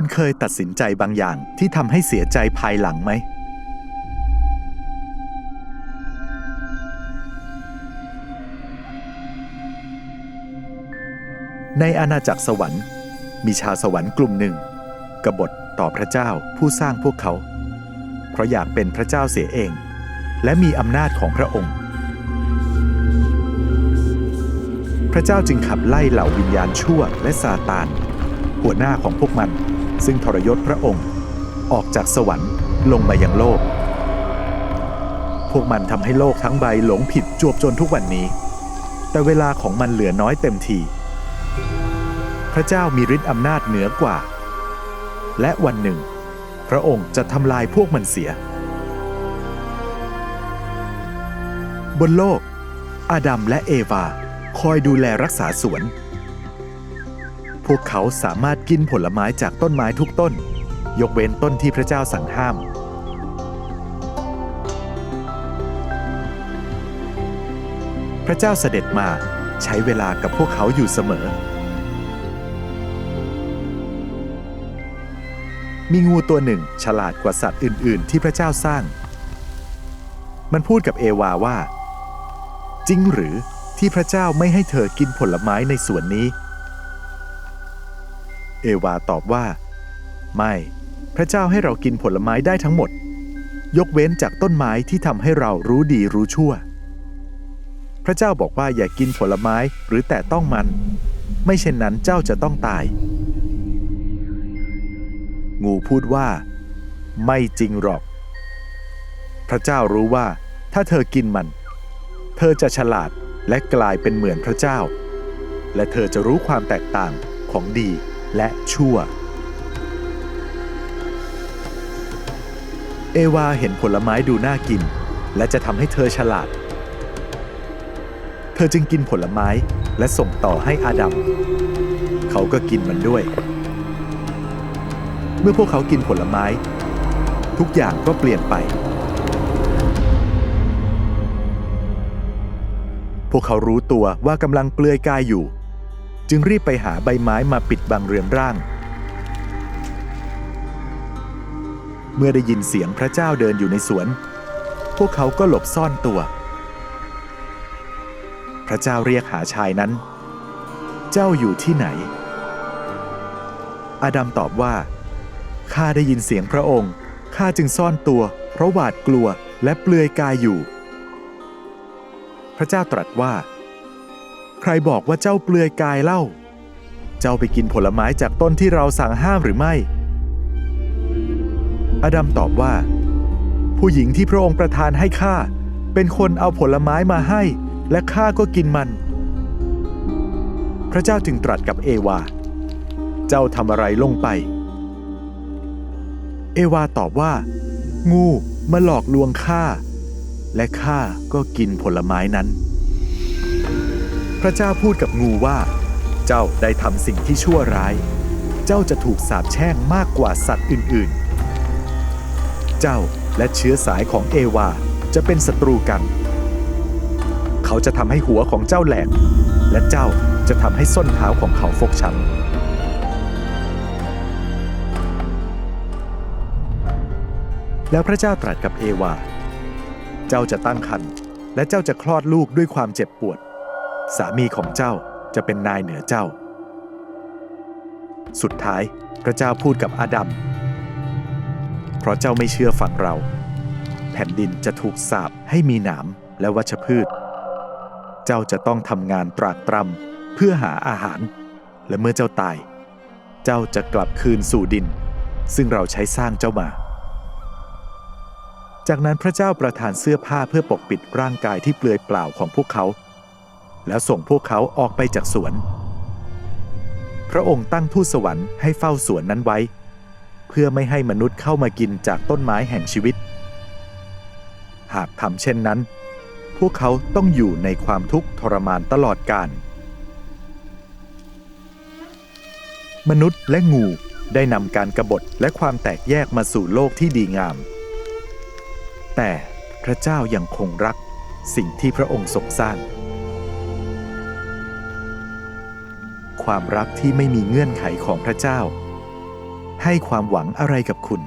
คุณเคยตัดสินใจบางอย่างที่ทำให้เสียใจภายหลังไหม ในอาณาจักรสวรรค์ มีชาวสวรรค์กลุ่มหนึ่ง กบฏต่อพระเจ้าผู้สร้างพวกเขา เพราะอยากเป็นพระเจ้าเสียเอง และมีอำนาจของพระองค์ พระเจ้าจึงขับไล่เหล่าวิญญาณชั่วและซาตานหัวหน้าของพวกมัน ซึ่งทรยศพระองค์ ออกจากสวรรค์ลงมายังโลก พวกมันทำให้โลกทั้งใบหลงผิดจวบจนทุกวันนี้ แต่เวลาของมันเหลือน้อยเต็มที พระเจ้ามีฤทธิ์อำนาจเหนือกว่า และวันหนึ่ง พระองค์จะทำลายพวกมันเสีย บนโลกอาดัมและเอวา คอยดูแลรักษาสวน พวกเขาสามารถกินผลไม้จากต้นไม้ทุกต้น ยกเว้นต้นที่พระเจ้าสั่งห้าม พระเจ้าเสด็จมาใช้เวลากับพวกเขาอยู่เสมอ มีงูตัวหนึ่งฉลาดกว่าสัตว์อื่น ๆ ที่พระเจ้าสร้าง มันพูดกับเอวาว่า จริงหรือที่พระเจ้าไม่ให้เธอกินผลไม้ในสวนนี้ เอวาตอบว่า ไม่ พระเจ้าให้เรากินผลไม้ได้ทั้งหมด ยกเว้นจากต้นไม้ที่ทำให้เรารู้ดีรู้ชั่ว พระเจ้าบอกว่าอย่ากินผลไม้หรือแต่ต้องมัน ไม่เช่นนั้นเจ้าจะต้องตาย งูพูดว่า ไม่จริงหรอก พระเจ้ารู้ว่า ถ้าเธอกินมัน เธอจะฉลาดและกลายเป็นเหมือนพระเจ้า และเธอจะรู้ความแตกต่างของดี และชั่ว เอวาเห็นผลไม้ดูน่ากิน และจะทำให้เธอฉลาด เธอจึงกินผลไม้และส่งต่อให้อาดัม เขาก็กินมันด้วย เมื่อพวกเขากินผลไม้ ทุกอย่างก็เปลี่ยนไป พวกเขารู้ตัวว่ากำลังเปลือยกายอยู่ จึงรีบไปหาใบไม้มาปิดบังเรือนร่าง เมื่อได้ยินเสียงพระเจ้าเดินอยู่ในสวน พวกเขาก็หลบซ่อนตัว พระเจ้าเรียกหาชายนั้น เจ้าอยู่ที่ไหน อาดัมตอบว่า ข้าได้ยินเสียงพระองค์ ข้าจึงซ่อนตัว เพราะหวาดกลัวและเปลือยกายอยู่ พระเจ้าตรัสว่า รบอกว่าเจ้าเปลือยกายเล่า เจ้าไปกินผลไม้จากต้นที่เราสั่งห้ามหรือไม่อาดัมตอบว่า ผู้หญิงที่พระองค์ประทานให้ข้าเป็นคนเอาผลไม้มาให้ และข้าก็กินมัน พระเจ้าจึงตรัสกับเอวา เจ้าทำอะไรลงไป เอวาตอบว่า งูมาหลอกลวงข้าและข้าก็กินผลไม้นั้น พระเจ้าพูดกับงูว่า เจ้าได้ทำสิ่งที่ชั่วร้าย เจ้าจะถูกสาปแช่งมากกว่าสัตว์อื่นๆ เจ้าและเชื้อสายของเอวาจะเป็นศัตรูกัน เขาจะทำให้หัวของเจ้าแหลก และเจ้าจะทำให้ส้นเท้าของเขาฟกช้ำแล้วพระเจ้าตรัสกับเอวา เจ้าจะตั้งครรภ์และเจ้าจะคลอดลูกด้วยความเจ็บปวด สามีของเจ้าจะเป็นนายเหนือเจ้า สุดท้ายพระเจ้าพูดกับอาดัม เพราะเจ้าไม่เชื่อฟังเรา แผ่นดินจะถูกสาปให้มีหนามและวัชพืช เจ้าจะต้องทำงานตรากตรำเพื่อหาอาหาร และเมื่อเจ้าตาย เจ้าจะกลับคืนสู่ดิน ซึ่งเราใช้สร้างเจ้ามาจากนั้นพระเจ้าประทานเสื้อผ้าเพื่อปกปิดร่างกายที่เปลือยเปล่าของพวกเขา แล้วส่งพวกเขาออกไปจากสวน พระองค์ตั้งทูตสวรรค์ให้เฝ้าสวนนั้นไว้ เพื่อไม่ให้มนุษย์เข้ามากินจากต้นไม้แห่งชีวิต หากทำเช่นนั้น พวกเขาต้องอยู่ในความทุกข์ทรมานตลอดกาลมนุษย์และงูได้นำการกรบฏและความแตกแยกมาสู่โลกที่ดีงาม แต่พระเจ้ายังคงรักสิ่งที่พระองค์ทรงสร้าง ความรักที่ไม่มีเงื่อนไขของพระเจ้า ให้ความหวังอะไรกับคุณ